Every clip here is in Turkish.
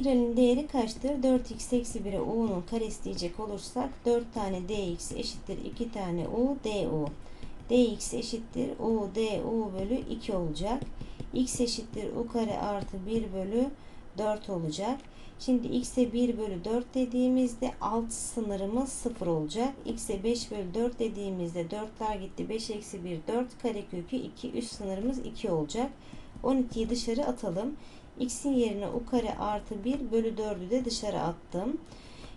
İntegralin değeri kaçtır? 4x eksi 1'e u'nun karesi diyecek olursak 4 tane dx eşittir 2 tane u du. dx eşittir u du bölü 2 olacak. x eşittir u kare artı 1 bölü 4 olacak. Şimdi x'e 1 bölü 4 dediğimizde alt sınırımız 0 olacak. x'e 5 bölü 4 dediğimizde 4'ler gitti. 5 eksi 1 4 karekökü 2 üst sınırımız 2 olacak. 12'yi dışarı atalım. X'in yerine u kare artı 1 bölü 4'ü de dışarı attım.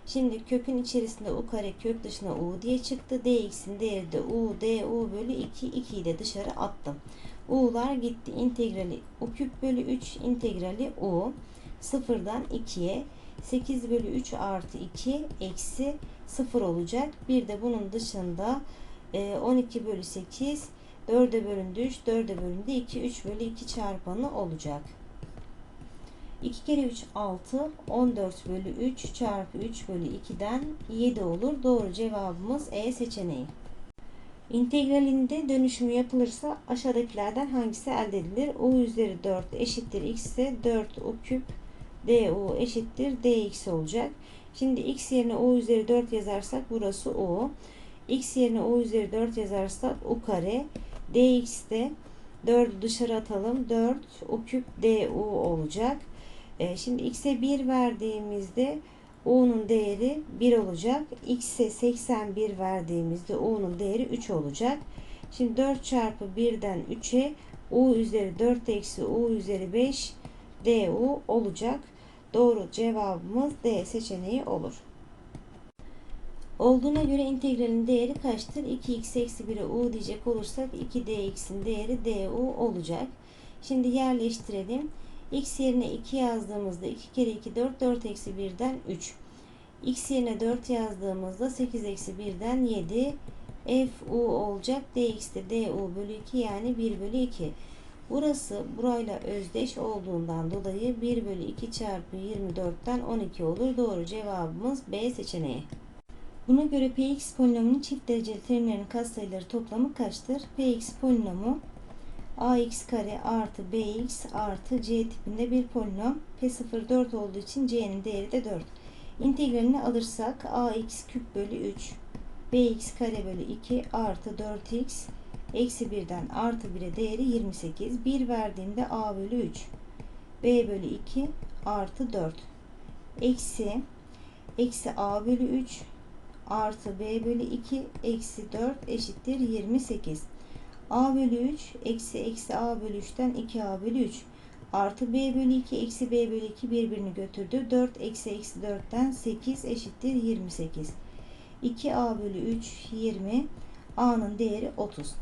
Şimdi kökün içerisinde u kare kök dışına u diye çıktı. dx'in değeri de u du bölü 2 2'yi de dışarı attım. u'lar gitti. integrali u küp bölü 3 integrali u. 0'dan 2'ye 8 bölü 3 artı 2 eksi 0 olacak. Bir de bunun dışında e, 12 bölü 8 4'e bölündü 3 4'e bölündü 2 3 bölü 2 çarpanı olacak. 2 kere 3 6 14 bölü 3 çarpı 3 bölü 2'den 7 olur. Doğru cevabımız E seçeneği. İntegralinde dönüşümü yapılırsa aşağıdakilerden hangisi elde edilir? u üzeri 4 eşittir x ise 4 u küp du eşittir dx olacak. Şimdi x yerine u üzeri 4 yazarsak burası u. x yerine u üzeri 4 yazarsak u kare. dx de 4'ü dışarı atalım. 4 u küp du olacak. E, şimdi x'e 1 verdiğimizde u'nun değeri 1 olacak. x'e 81 verdiğimizde u'nun değeri 3 olacak. Şimdi 4 çarpı 1'den 3'e u üzeri 4 eksi u üzeri 5 du olacak. Doğru cevabımız D seçeneği olur. Olduğuna göre integralin değeri kaçtır? 2x eksi 1'e u diyecek olursak 2dx'in değeri du olacak. Şimdi yerleştirelim. X yerine 2 yazdığımızda 2 kere 2 4 4 eksi 1'den 3. x yerine 4 yazdığımızda 8 eksi 1'den 7 f u olacak. dx de du bölü 2 yani 1 bölü 2. Burası burayla özdeş olduğundan dolayı 1 bölü 2 çarpı 24'ten 12 olur. Doğru cevabımız B seçeneği. Buna göre Px polinomunun çift dereceli terimlerinin katsayıları toplamı kaçtır? Px polinomu ax kare artı bx artı c tipinde bir polinom. P0 4 olduğu için c'nin değeri de 4. İntegralini alırsak ax küp bölü 3 bx kare bölü 2 artı 4x Eksi 1'den artı 1'e değeri 28. 1 verdiğimde a bölü 3. b bölü 2 artı 4. Eksi eksi a bölü 3 artı b bölü 2 eksi 4 eşittir 28. a bölü 3 eksi eksi a bölü 3'ten 2a bölü 3 artı b bölü 2 eksi b bölü 2 birbirini götürdü. 4 eksi eksi 4'ten 8 eşittir 28. 2a bölü 3 20 a'nın değeri 30.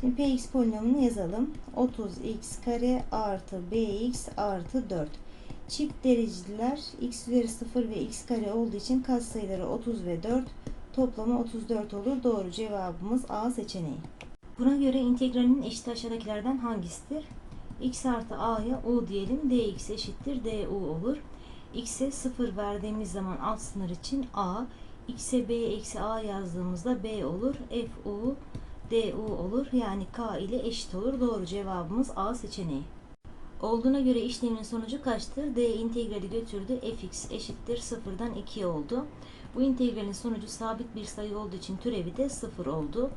Şimdi px polinomunu yazalım. 30x kare artı bx artı 4. Çift dereceliler x üzeri 0 ve x kare olduğu için katsayıları 30 ve 4 toplamı 34 olur. Doğru cevabımız A seçeneği. Buna göre integralinin eşit aşağıdakilerden hangisidir? x artı a'ya u diyelim. dx eşittir du olur. x'e 0 verdiğimiz zaman alt sınır için a, x'e b eksi a yazdığımızda b olur. f u du olur. Yani k ile eşit olur. Doğru cevabımız A seçeneği. Olduğuna göre işlemin sonucu kaçtır? D integrali götürdü. fx eşittir 0'dan 2 oldu. Bu integralin sonucu sabit bir sayı olduğu için türevi de 0 oldu.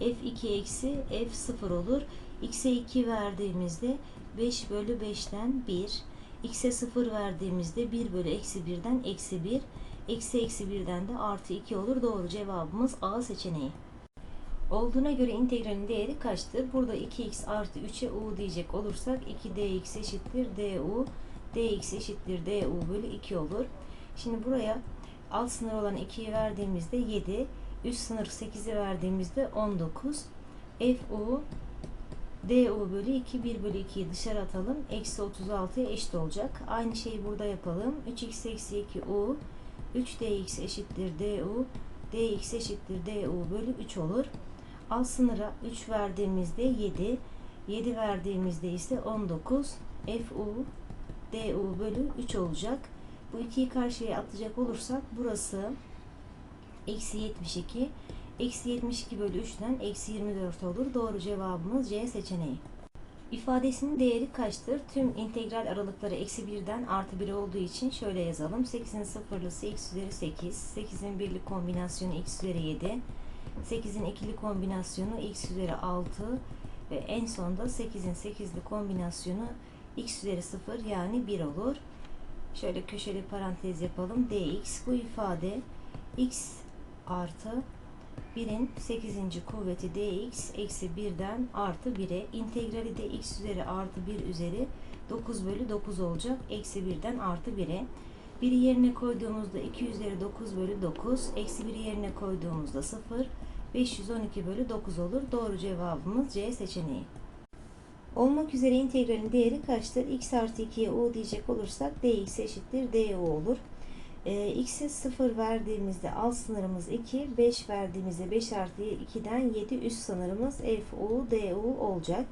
F2 eksi f 0 olur. x'e 2 verdiğimizde 5 bölü 5'ten 1. x'e 0 verdiğimizde 1 bölü eksi 1'den eksi 1. Eksi eksi 1'den de artı 2 olur. Doğru cevabımız A seçeneği. Olduğuna göre integralin değeri kaçtır? Burada 2x artı 3'e u diyecek olursak 2dx eşittir du. dx eşittir du bölü 2 olur. Şimdi buraya alt sınır olan 2'yi verdiğimizde 7. Üst sınır 8'i verdiğimizde 19. fu du bölü 2 1 bölü 2'yi dışarı atalım. Eksi 36'ya eşit olacak. Aynı şeyi burada yapalım. 3x eksi 2 u 3dx eşittir du dx eşittir du bölü 3 olur. Alt sınıra 3 verdiğimizde 7, 7 verdiğimizde ise 19 fu du bölü 3 olacak. Bu ikiyi karşıya atacak olursak burası eksi 72 eksi 72 bölü 3'ten eksi 24 olur. Doğru cevabımız C seçeneği. İfadesinin değeri kaçtır? Tüm integral aralıkları eksi 1'den artı 1 olduğu için şöyle yazalım. 8'in sıfırlısı x üzeri 8, 8'in birli kombinasyonu x üzeri 7, 8'in ikili kombinasyonu x üzeri 6 ve en sonda 8'in 8'li kombinasyonu x üzeri 0 yani 1 olur. Şöyle köşeli parantez yapalım. dx bu ifade x artı 1'in 8. kuvveti dx eksi 1'den artı 1'e integrali de x üzeri artı 1 üzeri 9 bölü 9 olacak. Eksi 1'den artı 1'e. 1'i yerine koyduğumuzda 2 üzeri 9 bölü 9. Eksi 1'i yerine koyduğumuzda 0. 512 bölü 9 olur. Doğru cevabımız C seçeneği. Olmak üzere integralin değeri kaçtır? x artı 2'ye u diyecek olursak dx eşittir du olur. E, x'e 0 verdiğimizde alt sınırımız 2, 5 verdiğimizde 5 artı 2'den 7 üst sınırımız fu du olacak.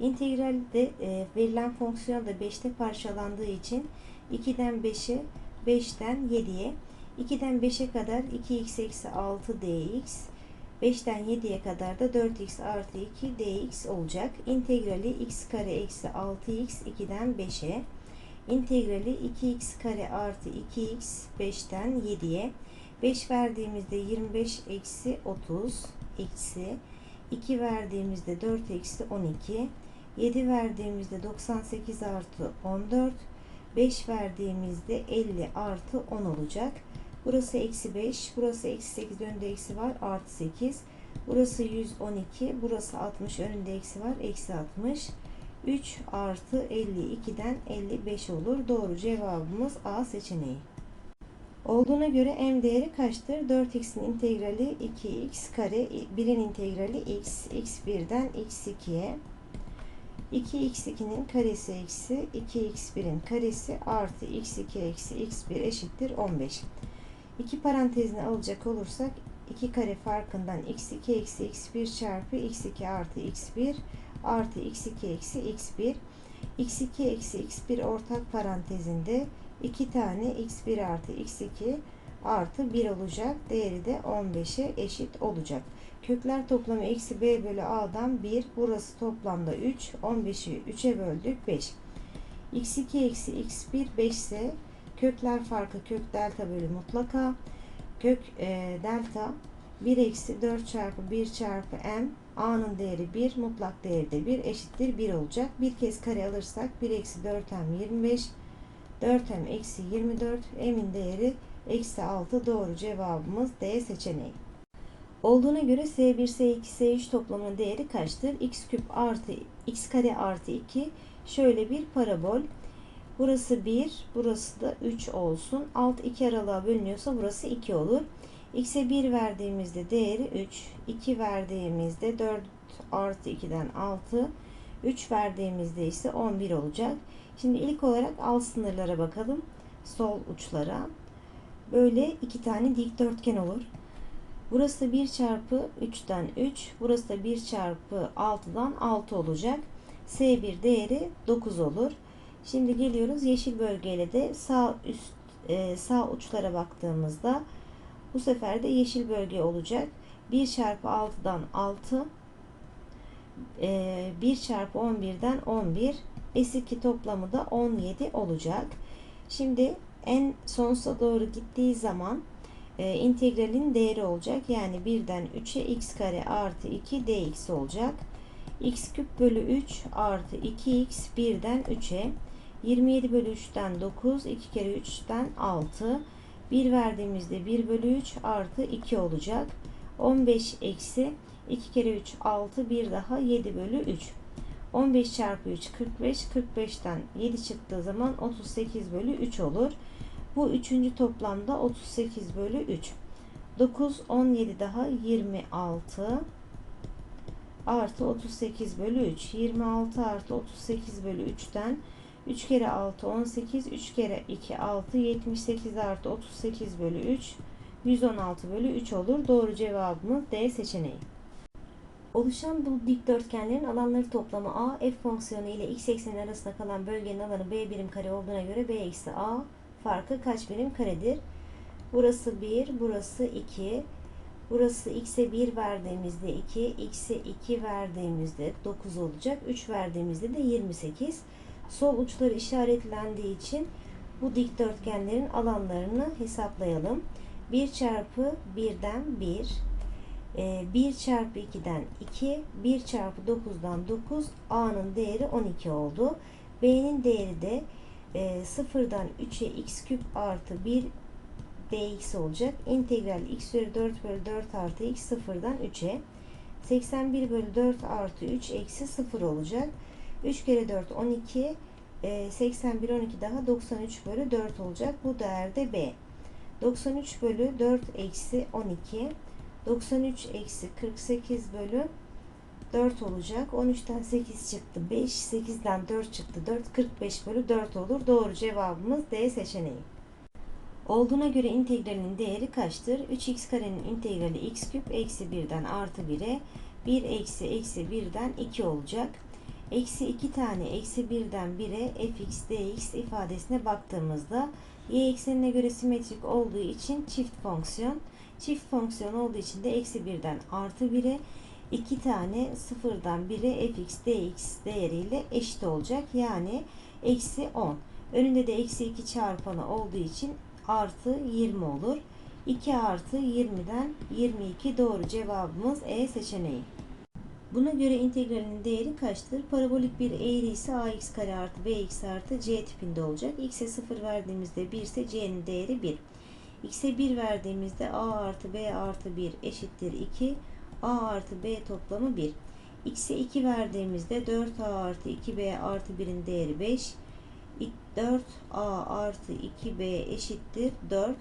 İntegralde e, verilen fonksiyon da 5'te parçalandığı için 2'den 5'e 5'ten 7'ye 2'den 5'e kadar 2x eksi 6 dx 5'ten 7'ye kadar da 4x artı 2 dx olacak. İntegrali x kare eksi 6x 2'den 5'e integrali 2x kare artı 2x 5'ten 7'ye 5 verdiğimizde 25 eksi 30 eksi 2 verdiğimizde 4 eksi 12 7 verdiğimizde 98 artı 14 5 verdiğimizde 50 artı 10 olacak. Burası eksi 5 burası eksi 8 önünde eksi var artı 8 burası 112 burası 60 önünde eksi var eksi 60 3 artı 52'den 55 olur. Doğru cevabımız A seçeneği. Olduğuna göre m değeri kaçtır? 4x'in integrali 2x kare, 1'in integrali x, x1'den x2'ye. 2x2'nin karesi eksi 2x1'in karesi artı x2 eksi x1 eşittir 15. İki parantezini alacak olursak 2 kare farkından x2 eksi x1 çarpı x2 artı x1 artı x2 eksi x1 x2 eksi x1 ortak parantezinde 2 tane x1 artı x2 artı 1 olacak. Değeri de 15'e eşit olacak. Kökler toplamı eksi b bölü a'dan 1. Burası toplamda 3. 15'i 3'e böldük 5. x2 eksi x1 5 ise kökler farkı kök delta bölü mutlaka. Kök e, delta 1 eksi 4 çarpı 1 çarpı m a'nın değeri 1 mutlak değeri de 1 eşittir 1 olacak. Bir kez kare alırsak 1 eksi 4m 25 4m eksi 24 m'in değeri eksi 6 doğru cevabımız D seçeneği. Olduğuna göre S1, S2, S3 toplamının değeri kaçtır? x küp artı x kare artı 2 şöyle bir parabol. Burası 1, burası da 3 olsun. Alt 2 aralığa bölünüyorsa burası 2 olur. X'e 1 verdiğimizde değeri 3. 2 verdiğimizde 4 artı 2'den 6. 3 verdiğimizde ise 11 olacak. Şimdi ilk olarak alt sınırlara bakalım. Sol uçlara. Böyle iki tane dikdörtgen olur. Burası 1 çarpı 3'ten 3. Burası da 1 çarpı 6'dan 6 olacak. S1 değeri 9 olur. Şimdi geliyoruz yeşil bölgeyle de sağ üst e, sağ uçlara baktığımızda bu sefer de yeşil bölge olacak. 1 çarpı 6'dan 6 1 çarpı 11'den 11 S2 toplamı da 17 olacak. Şimdi en sonsuza doğru gittiği zaman e, integralin değeri olacak. Yani 1'den 3'e x kare artı 2 dx olacak. x küp bölü 3 artı 2x 1'den 3'e 27 bölü 3'ten 9 2 kere 3'ten 6 1 verdiğimizde 1 bölü 3 artı 2 olacak. 15 eksi 2 kere 3 6 bir daha 7 bölü 3. 15 çarpı 3 45 45'ten 7 çıktığı zaman 38 bölü 3 olur. Bu üçüncü toplamda 38 bölü 3. 9 17 daha 26 artı 38 bölü 3. 26 artı 38 bölü 3'ten 3 kere 6 18 3 kere 2 6 78 artı 38 bölü 3 116 bölü 3 olur. Doğru cevabımız D seçeneği. Oluşan bu dikdörtgenlerin alanları toplamı A, f fonksiyonu ile x ekseni arasında kalan bölgenin alanı B birim kare olduğuna göre B eksi A farkı kaç birim karedir? Burası 1, burası 2. Burası x'e 1 verdiğimizde 2, x'e 2 verdiğimizde 9 olacak. 3 verdiğimizde de 28. Sol uçları işaretlendiği için bu dikdörtgenlerin alanlarını hesaplayalım. 1 çarpı 1'den 1, 1 çarpı 2'den 2, 1 çarpı 9'dan 9, a'nın değeri 12 oldu. b'nin değeri de e, 0'dan 3'e x küp artı 1 dx olacak. İntegral x üzeri 4 bölü 4 artı x 0'dan 3'e 81 bölü 4 artı 3 eksi 0 olacak. 3 kere 4 12 e, 81 12 daha 93 bölü 4 olacak. Bu değerde b. 93 bölü 4 eksi 12 93 eksi 48 bölü 4 olacak. 13'ten 8 çıktı 5. 8'den 4 çıktı 4. 45 bölü 4 olur. Doğru cevabımız D seçeneği. Olduğuna göre integralin değeri kaçtır? 3x karenin integrali x küp eksi 1'den artı 1'e 1 eksi eksi 1'den 2 olacak. Eksi 2 tane eksi 1'den 1'e fx dx ifadesine baktığımızda y eksenine göre simetrik olduğu için çift fonksiyon. Çift fonksiyon olduğu için de eksi 1'den artı 1'e 2 tane sıfırdan 1'e fx dx değeriyle eşit olacak. Yani eksi 10. Önünde de eksi 2 çarpanı olduğu için artı 20 olur. 2 artı 20'den 22 doğru cevabımız E seçeneği. Buna göre integralin değeri kaçtır? Parabolik bir eğri ise ax kare artı bx artı c tipinde olacak. x'e 0 verdiğimizde 1 ise c'nin değeri 1. x'e 1 verdiğimizde a artı b artı 1 eşittir 2. a artı b toplamı 1. x'e 2 verdiğimizde 4a artı 2b artı 1'in değeri 5. 4a artı 2b eşittir 4.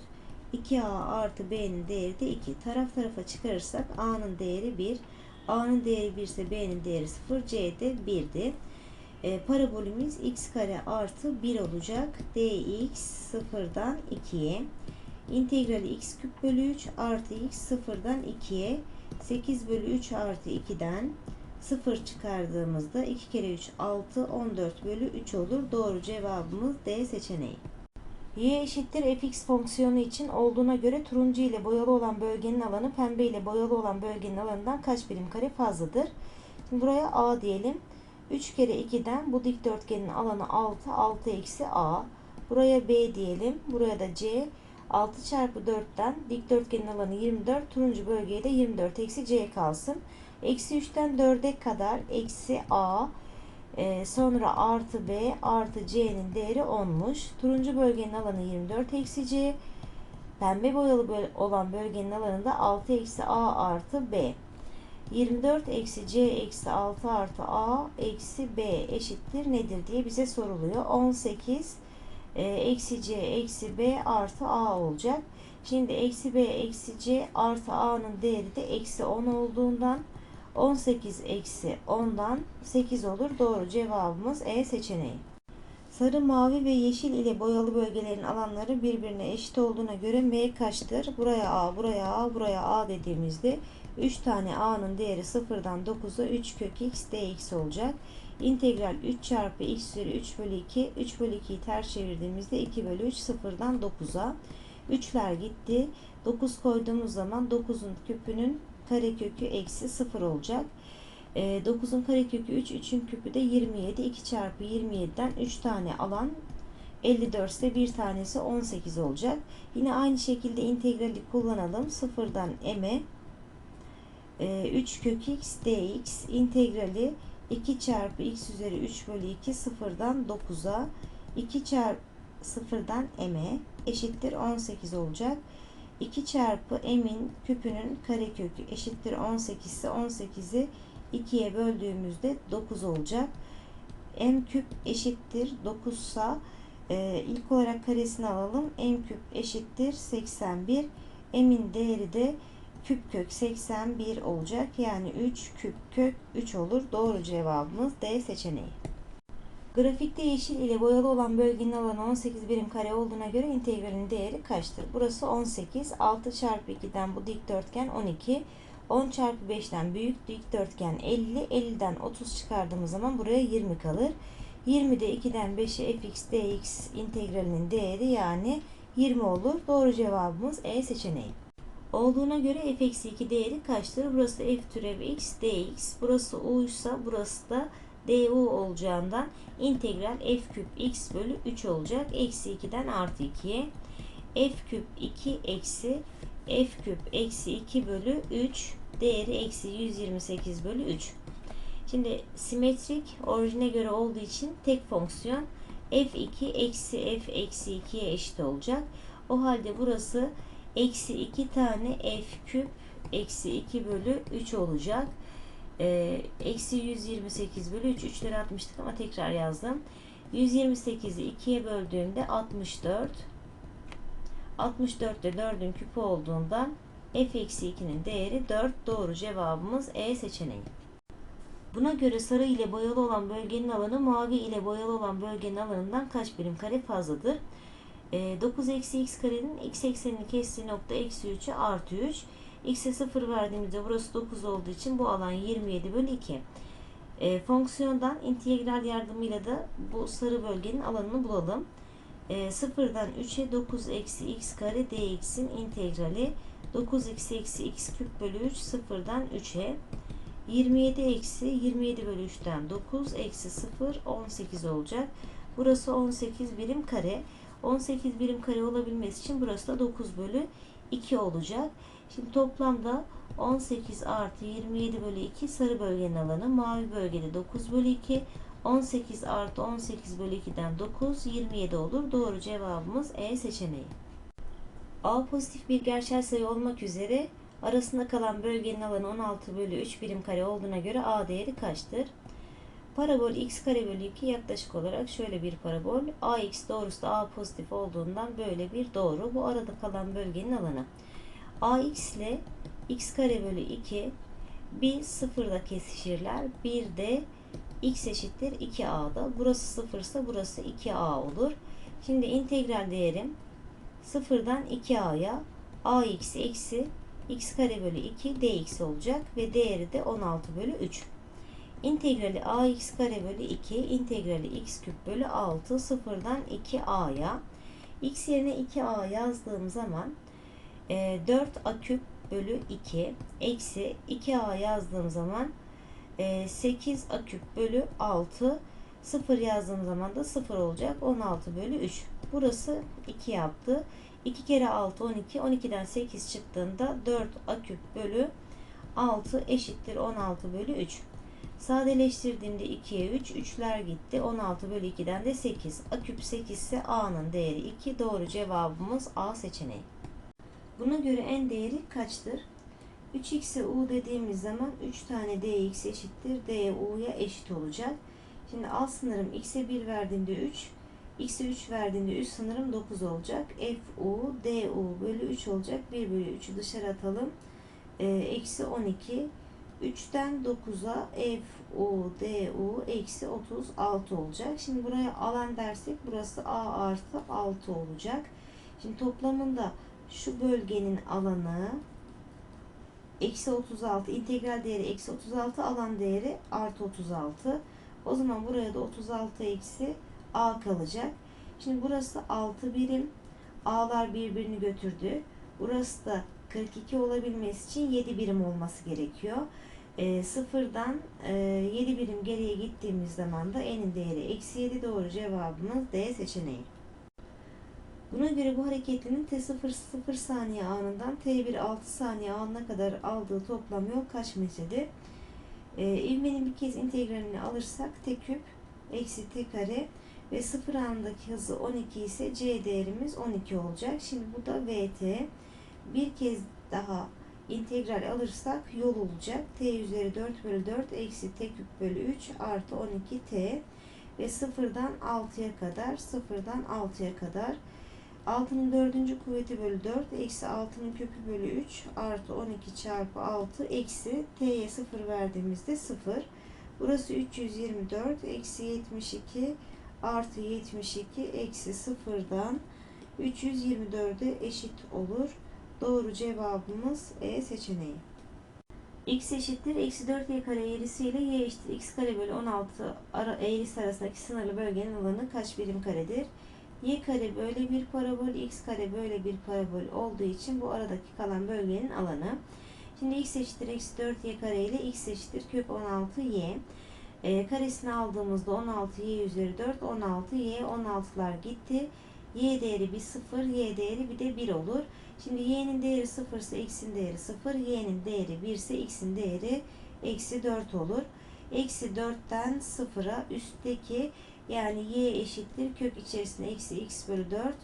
2a artı b'nin değeri de 2. Taraf tarafa çıkarırsak a'nın değeri 1. a'nın değeri 1 ise b'nin değeri 0. c de 1'di. E, parabolümüz x kare artı 1 olacak. dx 0'dan 2'ye. İntegrali x küp bölü 3 artı x 0'dan 2'ye. 8 bölü 3 artı 2'den 0 çıkardığımızda 2 kere 3 6 14 bölü 3 olur. Doğru cevabımız D seçeneği. Y eşittir fx fonksiyonu için olduğuna göre turuncu ile boyalı olan bölgenin alanı pembe ile boyalı olan bölgenin alanından kaç birim kare fazladır? Şimdi buraya A diyelim. 3 kere 2'den bu dikdörtgenin alanı 6. 6 eksi A. Buraya B diyelim. Buraya da C. 6 çarpı 4'ten dikdörtgenin alanı 24. Turuncu bölgeye de 24 eksi C kalsın. Eksi 3'ten 4'e kadar eksi A e, sonra artı B artı C'nin değeri 10'muş. Turuncu bölgenin alanı 24 eksi C. Pembe boyalı olan bölgenin alanı da 6 eksi A artı B. 24 eksi C eksi 6 artı A eksi B eşittir nedir diye bize soruluyor. 18 e, eksi C eksi B artı A olacak. Şimdi eksi B eksi C artı A'nın değeri de eksi 10 olduğundan 18 eksi 10'dan 8 olur. Doğru cevabımız E seçeneği. Sarı, mavi ve yeşil ile boyalı bölgelerin alanları birbirine eşit olduğuna göre M kaçtır? Buraya A, buraya A, buraya A dediğimizde 3 tane A'nın değeri 0'dan 9'a 3 kök x dx olacak. İntegral 3 çarpı x üzeri 3 bölü 2. 3 bölü 2'yi ters çevirdiğimizde 2 bölü 3 0'dan 9'a. 3'ler gitti. 9 koyduğumuz zaman 9'un küpünün karekökü eksi 0 olacak. E, 9'un karekökü 3, 3'ün küpü de 27. 2 çarpı 27'den 3 tane alan 54 ise bir tanesi 18 olacak. Yine aynı şekilde integrali kullanalım. 0'dan m'e e, 3 kök x dx integrali 2 çarpı x üzeri 3 bölü 2 sıfırdan 9'a 2 çarpı sıfırdan m'e eşittir 18 olacak. 2 çarpı m'in küpünün karekökü eşittir 18 ise 18'i 2'ye böldüğümüzde 9 olacak. m küp eşittir 9 ise ilk olarak karesini alalım. m küp eşittir 81. m'in değeri de küp kök 81 olacak. Yani 3 küp kök 3 olur. Doğru cevabımız D seçeneği. Grafikte yeşil ile boyalı olan bölgenin alanı 18 birim kare olduğuna göre integralin değeri kaçtır? Burası 18. 6 çarpı 2'den bu dikdörtgen 12. 10 çarpı 5'ten büyük dikdörtgen 50. 50'den 30 çıkardığımız zaman buraya 20 kalır. 20'de 2'den 5'e fx dx integralinin değeri yani 20 olur. Doğru cevabımız E seçeneği. Olduğuna göre f eksi 2 değeri kaçtır? Burası f türev x dx. Burası u ise burası da du olacağından integral f küp x bölü 3 olacak. Eksi 2'den artı 2'ye. f küp 2 eksi f küp eksi 2 bölü 3 değeri eksi 128 bölü 3. Şimdi simetrik orijine göre olduğu için tek fonksiyon f2 eksi f eksi 2'ye eşit olacak. O halde burası eksi 2 tane f küp eksi 2 bölü 3 olacak. Ee, eksi 128 bölü 3 3'leri atmıştık ama tekrar yazdım. 128'i 2'ye böldüğümde 64 64 de 4'ün küpü olduğundan f eksi 2'nin değeri 4 doğru cevabımız E seçeneği. Buna göre sarı ile boyalı olan bölgenin alanı mavi ile boyalı olan bölgenin alanından kaç birim kare fazladır? E, 9 eksi x karenin x eksenini kestiği nokta eksi 3'e artı 3. x'e 0 verdiğimizde burası 9 olduğu için bu alan 27 bölü 2. E, fonksiyondan integral yardımıyla da bu sarı bölgenin alanını bulalım. E, 0'dan 3'e 9 eksi x kare dx'in integrali 9x eksi x küp bölü 3 0'dan 3'e 27 eksi 27 bölü 3'ten 9 eksi 0 18 olacak. Burası 18 birim kare. 18 birim kare olabilmesi için burası da 9 bölü 2 olacak. Şimdi toplamda 18 artı 27 bölü 2 sarı bölgenin alanı. Mavi bölgede 9 bölü 2. 18 artı 18 bölü 2'den 9 27 olur. Doğru cevabımız E seçeneği. A pozitif bir gerçel sayı olmak üzere arasında kalan bölgenin alanı 16 bölü 3 birim kare olduğuna göre A değeri kaçtır? Parabol x kare bölü 2 yaklaşık olarak şöyle bir parabol. AX doğrusu da A pozitif olduğundan böyle bir doğru. Bu arada kalan bölgenin alanı. AX ile x kare bölü 2 bir sıfırda kesişirler. Bir de x eşittir 2a'da. Burası sıfırsa burası 2a olur. Şimdi integral değerim sıfırdan 2a'ya ax eksi x kare bölü 2 dx olacak ve değeri de 16 bölü 3. İntegrali ax kare bölü 2 integrali x küp bölü 6 sıfırdan 2a'ya x yerine 2a yazdığım zaman e, 4a küp bölü 2 eksi 2a yazdığım zaman e, 8 a küp bölü 6 0 yazdığım zaman da 0 olacak. 16 bölü 3 burası 2 yaptı. 2 kere 6 12 12'den 8 çıktığında 4 a küp bölü 6 eşittir 16 bölü 3 sadeleştirdiğimde 2'ye 3 3'ler gitti. 16 bölü 2'den de 8 a küp 8 ise a'nın değeri 2 doğru cevabımız A seçeneği buna göre en değeri kaçtır 3x'e u dediğimiz zaman 3 tane dx eşittir du'ya eşit olacak. Şimdi alt sınırım x'e 1 verdiğinde 3, x'e 3 verdiğinde 3 sınırım 9 olacak. fu du bölü 3 olacak. 1 bölü 3'ü dışarı atalım. Ee, eksi 12. 3'ten 9'a fu du eksi 36 olacak. Şimdi buraya alan dersek burası a artı 6 olacak. Şimdi toplamında şu bölgenin alanı eksi 36 integral değeri eksi 36 alan değeri artı 36 o zaman buraya da 36 eksi a kalacak. Şimdi burası 6 birim. A'lar birbirini götürdü. Burası da 42 olabilmesi için 7 birim olması gerekiyor. E, sıfırdan e, 7 birim geriye gittiğimiz zaman da n'in değeri eksi 7 doğru cevabımız D seçeneği Buna göre bu hareketlinin T0 0 saniye anından T1 6 saniye anına kadar aldığı toplam yol kaç metredir? Ee, ivmenin bir kez integralini alırsak T küp eksi T kare ve 0 anındaki hızı 12 ise C değerimiz 12 olacak. Şimdi bu da VT. Bir kez daha integral alırsak yol olacak. T üzeri 4 bölü 4 eksi T küp bölü 3 artı 12 T ve sıfırdan 6'ya kadar sıfırdan 6'ya kadar 6'nın 4. kuvveti bölü 4 eksi 6'nın kökü bölü 3 artı 12 çarpı 6 eksi t'ye 0 verdiğimizde 0. Burası 324 eksi 72 artı 72 eksi 0'dan 324'e eşit olur. Doğru cevabımız E seçeneği. x eşittir eksi 4y kare eğrisiyle y eşittir x kare bölü 16 ara, eğrisi arasındaki sınırlı bölgenin alanı kaç birim karedir? Y kare böyle bir parabol, x kare böyle bir parabol olduğu için bu aradaki kalan bölgenin alanı. Şimdi x eşittir eksi 4y kare ile x eşittir kök 16y. E, karesini aldığımızda 16y üzeri 4, 16y, 16'lar gitti. y değeri bir 0, y değeri bir de 1 olur. Şimdi y'nin değeri 0 ise x'in değeri 0, y'nin değeri 1 ise x'in değeri eksi 4 olur. Eksi 4'ten 0'a üstteki yani y eşittir kök içerisinde eksi x bölü 4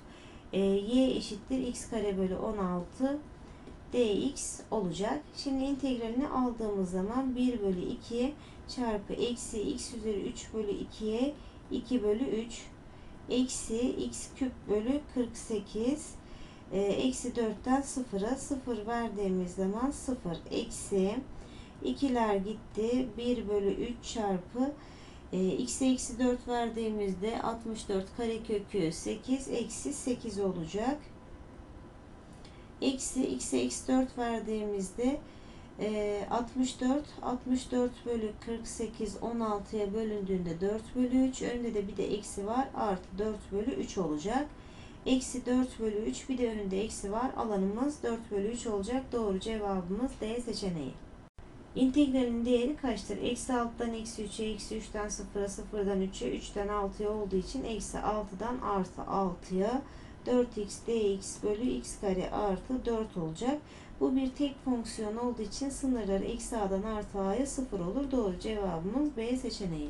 e, y eşittir x kare bölü 16 dx olacak. Şimdi integralini aldığımız zaman 1 bölü 2 çarpı eksi x üzeri 3 bölü 2'ye 2 bölü 3 eksi x küp bölü 48 e, eksi 4'ten 0'a 0 verdiğimiz zaman 0 eksi 2'ler gitti 1 bölü 3 çarpı e, x'e eksi 4 verdiğimizde 64 karekökü 8 eksi 8 olacak. Eksi x'e eksi 4 verdiğimizde e, 64 64 bölü 48 16'ya bölündüğünde 4 bölü 3 önünde de bir de eksi var artı 4 bölü 3 olacak. Eksi 4 bölü 3 bir de önünde eksi var alanımız 4 bölü 3 olacak. Doğru cevabımız D seçeneği. İntegralin değeri kaçtır? Eksi 6'dan eksi 3'e, eksi 3'ten 0'a, 0'dan 3'e, 3'ten 6'ya olduğu için eksi 6'dan artı 6'ya 4x dx bölü x kare artı 4 olacak. Bu bir tek fonksiyon olduğu için sınırları eksi a'dan artı a'ya 0 olur. Doğru cevabımız B seçeneği.